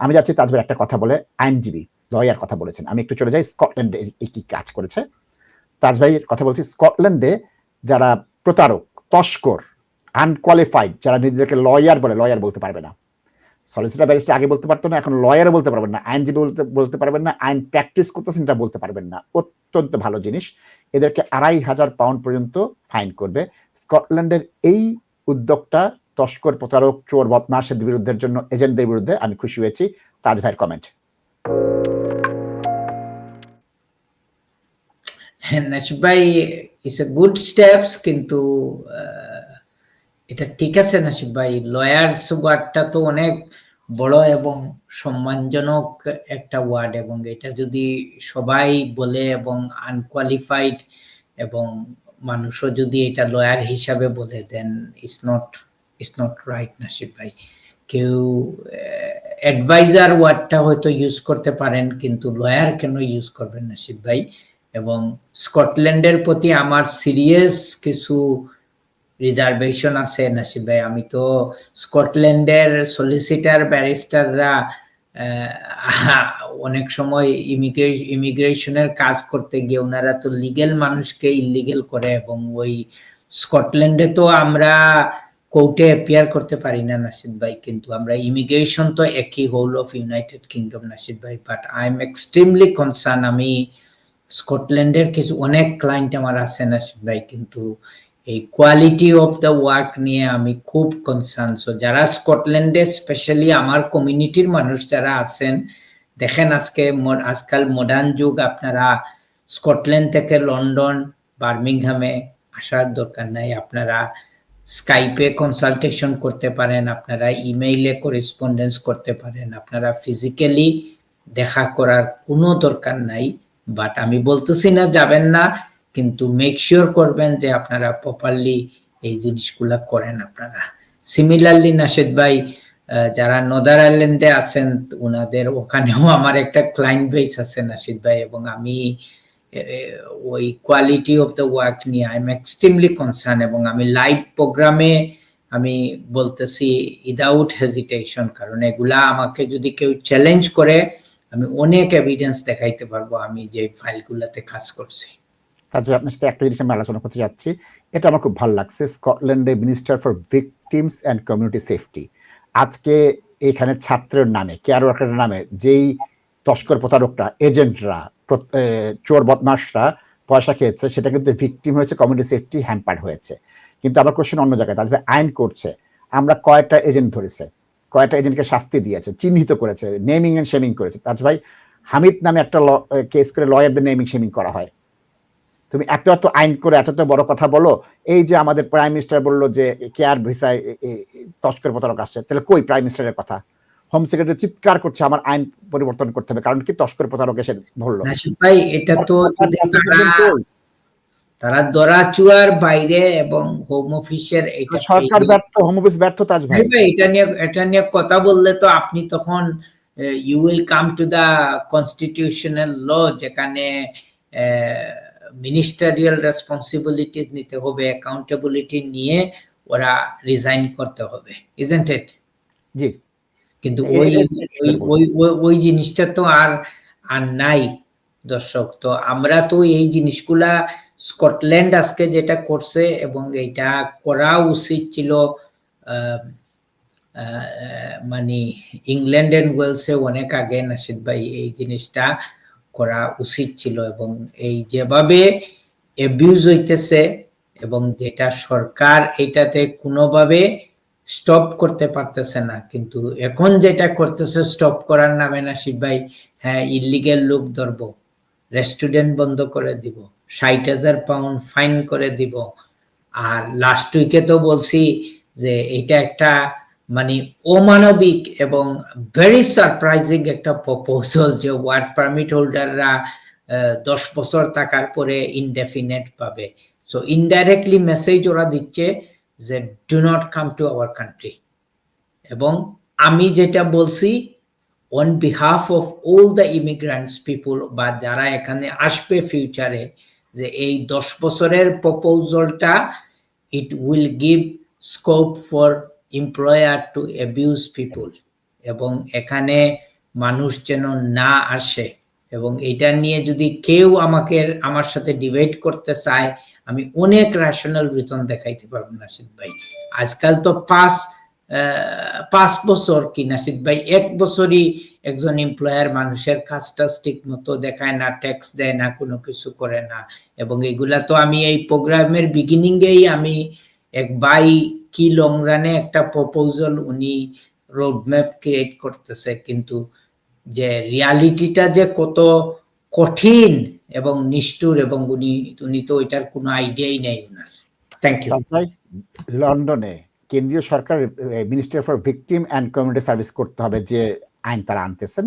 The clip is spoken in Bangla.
আমি যাচ্ছি তাজবের একটা কথা বলে, আইনজীবী, লয়ার কথা বলেছেন। আমি একটু চলে যাই, স্কটল্যান্ডে কি কাজ করেছে। তাজ ভাইয়ের কথা বলছি, স্কটল্যান্ডে যারা প্রতারক, তস্কর আনকোয়ালিফাইড যারা নিজেদেরকে লয়ার বলে, লয়ার বলতে পারবে না। সলিসিটার ব্যারিস্টার আগে বলতে পারতো না, এখন লয়ারও বলতে পারবেন না, আইনজীবী বলতে বলতে পারবেন না, আইন প্র্যাকটিস করতেছেন এটা বলতে পারবেন না। অত্যন্ত ভালো জিনিস। এদেরকে আড়াই হাজার পাউন্ড পর্যন্ত ফাইন করবে। স্কটল্যান্ডের এই উদ্যোগটা তস্কর, প্রতারক, চোর বদমাসের বিরুদ্ধের জন্য, এজেন্টদের বিরুদ্ধে আমি খুশি হয়েছি। তাজ ভাইয়ের কমেন্ট হ্যাঁ ভাই ইটস এ গুড স্টেপস কিন্তু এটা ঠিক আছে নাসিব ভাই। লয়ার্স ওয়ার্ডটা তো অনেক বড় এবং সম্মানজনক একটা ওয়ার্ড এবং এটা যদি সবাই বলে এবং আনকোয়ালিফাইড এবং মানুষও যদি এটা লয়ার হিসাবে বলে দেন it's not it's not right Nasib ভাই। কেউ অ্যাডভাইজার ওয়ার্ডটা হয়তো ইউজ করতে পারেন, কিন্তু লয়ার কেন ইউজ করবেন নাসিব ভাই? এবং স্কটল্যান্ডের প্রতি আমার সিরিয়াস কিছু রিজার্ভেশন আছে নাসিব ভাই। আমি তো স্কটল্যান্ডের সলিসিটার ব্যারিস্টাররা অনেক সময় ইমিগ্রেশনের কাজ করতে গিয়ে ওনারা তো লিগেল মানুষকে ইলিগেল করে এবং ওই স্কটল্যান্ডে তো আমরা কোর্টে অ্যাপিয়ার করতে পারি না নাসিদ ভাই, কিন্তু আমরা ইমিগ্রেশন তো একই whole of United Kingdom Nasid ভাই but I am extremely concern আমি স্কটল্যান্ডের কিছু অনেক ক্লায়েন্ট আমার আছে নাসিদ ভাই, কিন্তু এই কোয়ালিটি অফ দ্য ওয়ার্ক নিয়ে আমি খুব কনসার্ন সো যারা স্কটল্যান্ডে স্পেশালি আমার কমিউনিটির মানুষ যারা আছেন, দেখেন আজকে আজকাল মডার্ন যুগ, আপনারা স্কটল্যান্ড থেকে লন্ডন বার্মিংহামে আসার দরকার নাই। আপনারা স্কাইপে কনসালটেশন করতে পারেন, আপনারা ইমেইলে করেসপন্ডেন্স করতে পারেন, আপনারা ফিজিক্যালি দেখা করার কোনো দরকার নাই বাট আমি বলতেছি না যাবেন না, কিন্তু মেক শিওর করবেন যে আপনারা প্রপারলি এই জিনিসগুলা করেন আপনারা। সিমিলারলি নাশেদ ভাই যারা নদার আইল্যান্ডে আছেন ওনাদের ওখানেও আমার একটা ক্লায়েন্ট বেস আছে নাশিদ ভাই, এবং আমি ওই কোয়ালিটি অফ দ্য ওয়ার্ক নিয়ে আই এম এক্সট্রিমলি কনসার্ন এবং আমি লাইভ প্রোগ্রামে আমি বলতেছি উইদাউট হেজিটেশন কারণ এগুলা আমাকে যদি কেউ চ্যালেঞ্জ করে, আমি অনেক এভিডেন্স দেখাইতে পারব আমি যে ফাইলগুলাতে কাজ করছি। ভাই, আপনার সাথে একটা জিনিস আমি আলোচনা করতে যাচ্ছি। এটা আমার খুব ভালো লাগছে। স্কটল্যান্ডে minister for victims and community safety আজকে এখানে ছাত্রের নামে কেয়ার ওয়ার্কারের নামে, যেই তস্কর প্রতারকরা, এজেন্টরা চোর বদমাসরা পয়সা খেয়েছে, সেটা কিন্তু ভিকটিম হয়েছে কমিউনিটি সেফটি হ্যাম্পার হয়েছে। কিন্তু আবার কোশ্চেন অন্য জায়গায় ভাই আইন করছে, আমরা কয়টা এজেন্ট ধরেছে, কয়টা এজেন্টকে শাস্তি দিয়েছে, চিহ্নিত করেছে নেমিং এন্ড শেমিং করেছে। তাজ ভাই, হামিদ নামে একটা ল কেস করে লয়ারদের নেমিং শেমিং করা হয়। তুমি এত এত আইন করে এত এত বড় কথা বলো, এই যে আমাদের প্রাইম মিনিস্টার বলল যে কেয়ার ভিসায় তস্কর প্রতারক আসছে, তাহলে কই প্রাইম মিনিস্টারের কথা? হোম সেক্রেটারি চিৎকার করছে আমার আইন পরিবর্তন করতে হবে। কারণ কি? তস্কর প্রতারক এসে বলল। ভাই এটা তো তারা- দরাচুয়ার বাইরে এবং হোম অফিসের এটা সরকার ব্যর্থ হোম অফিস ব্যর্থ তাজ ভাই। ভাই, এটা নিয়ে এটা নিয়ে কথা বললে তো আপনি তখন you will come to the constitutional law যেখানে মিনিস্টারিয়াল রেসপন্সিবিলিটিস নিতে হবে অ্যাকাউন্টেবিলিটি নিয়ে ওরা রিজাইন করতে হবে ইজেন্ট ইট জি। কিন্তু ওই ওই ওই জিনিসটা তো আর আর নাই দর্শক। তো আমরা তো এই জিনিসগুলা স্কটল্যান্ড আজকে যেটা করছে এবং এটা করা উচিত ছিল মানে ইংল্যান্ড এন্ড ওয়েলসে অনেক আগে নাসিদ ভাই এই জিনিসটা করা উচিত ছিল এবং এই যেভাবে অ্যাবিউজ হইতেছে এবং যেটা সরকার এটাতে কোনোভাবে স্টপ করতে পারতেছে না। কিন্তু এখন যেটা করতেছে স্টপ করার নামে নাসিব ভাই হ্যাঁ ইলিগেল লোক ধরবো রেস্টুরেন্ট বন্ধ করে দিব, ষাট হাজার পাউন্ড ফাইন করে দিব। আর লাস্ট উইকে তো বলছি যে এটা একটা মানে অমানবিক এবং ভেরি সারপ্রাইজিং একটা প্রপোজাল যে ওয়ার্ড পারমিট হোল্ডাররা দশ বছর থাকার পরে ইনডেফিনেট পাবে। সো ইনডাইরেক্টলি মেসেজ ওরা দিচ্ছে যে do not come to our country এবং আমি যেটা বলছি on behalf of all the immigrants people বা যারা এখানে আসবে ফিউচারে যে এই দশ বছরের প্রপোজালটা it will give scope for employer to abuse people এবং এখানে মানুষ যেন না আসে। এবং এটা নিয়ে যদি কেউ আমাকে, আমার সাথে ডিবেট করতে চায় আমি অনেক রেশনাল রিজন দেখাইতে পারব নাসিদ ভাই। আজকাল তো পাঁচ পাঁচ বছর কি নাসিদ ভাই? এক বছরই একজন এমপ্লয়ার মানুষের কাজটা ঠিক মতো দেখায় না ট্যাক্স দেয় না, কোনো কিছু করে না। এবং এগুলা তো আমি এই প্রোগ্রামের বিগিনিংয়েই আমি এক বাই কি লং রানে একটা প্রপোজাল উনি রোডম্যাপ ক্রিয়েট করতেছে। কিন্তু যে রিয়ালিটিটা যে কত কঠিন এবং নিষ্ঠুর এবং উনি উনি তো এটার কোনো আইডিয়াই নেই ওনার থ্যাংক ইউ লন্ডনে কেন্দ্রীয় সরকার minister for victim and community service করতে হবে যে আইন তারা আনতেছেন।